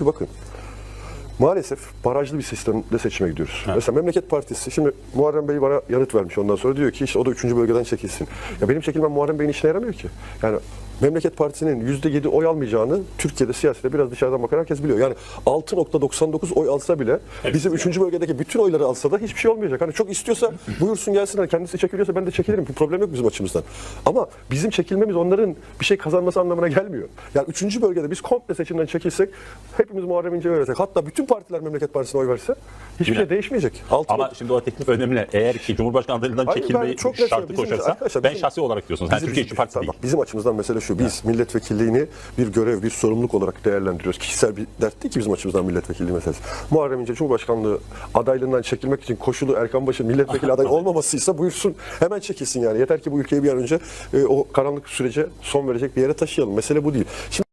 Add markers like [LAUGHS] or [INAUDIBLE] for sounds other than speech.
Bakın. Maalesef barajlı bir sistemde seçime gidiyoruz. Mesela Memleket Partisi, şimdi Muharrem Bey bana yanıt vermiş ondan sonra diyor ki işte o da 3. bölgeden çekilsin. Ya benim çekilmem Muharrem Bey'in işine yaramıyor ki. Yani Memleket Partisi'nin %7 oy almayacağını Türkiye'de siyasete biraz dışarıdan bakan herkes biliyor. Yani 6.99 oy alsa bile bizim 3. bölgedeki bütün oyları alsa da hiçbir şey olmayacak. Hani çok istiyorsa buyursun gelsin. Hani kendisi çekiliyorsa ben de çekilirim. Bir problem yok bizim açımızdan. Ama bizim çekilmemiz onların bir şey kazanması anlamına gelmiyor. Yani 3. bölgede biz komple seçimden çekilsek hepimiz Muharrem İnce'ye oy versek hatta bütün partiler Memleket Partisi'ne oy verse hiçbir Yine. şey değişmeyecek. Altı Ama şimdi o teklif önemli. Eğer ki Cumhurbaşkanı Hayır, çekilmeyi şartı koşarsa ben şahsi olarak diyorsunuz. Yani Türkiye İşçi Partisi değil. Bizim açımızdan mesele şu. Biz milletvekilliğini bir görev, bir sorumluluk olarak değerlendiriyoruz. Kişisel bir dert değil ki bizim açımızdan milletvekilliği meselesi. Muharrem İnce Cumhurbaşkanlığı adaylığından çekilmek için koşulu Erkan Baş'ın milletvekili adayı [LAUGHS] olmamasıysa buyursun hemen çekilsin yani. Yeter ki bu ülkeyi bir an önce e, o karanlık sürece son verecek bir yere taşıyalım. Mesele bu değil. Şimdi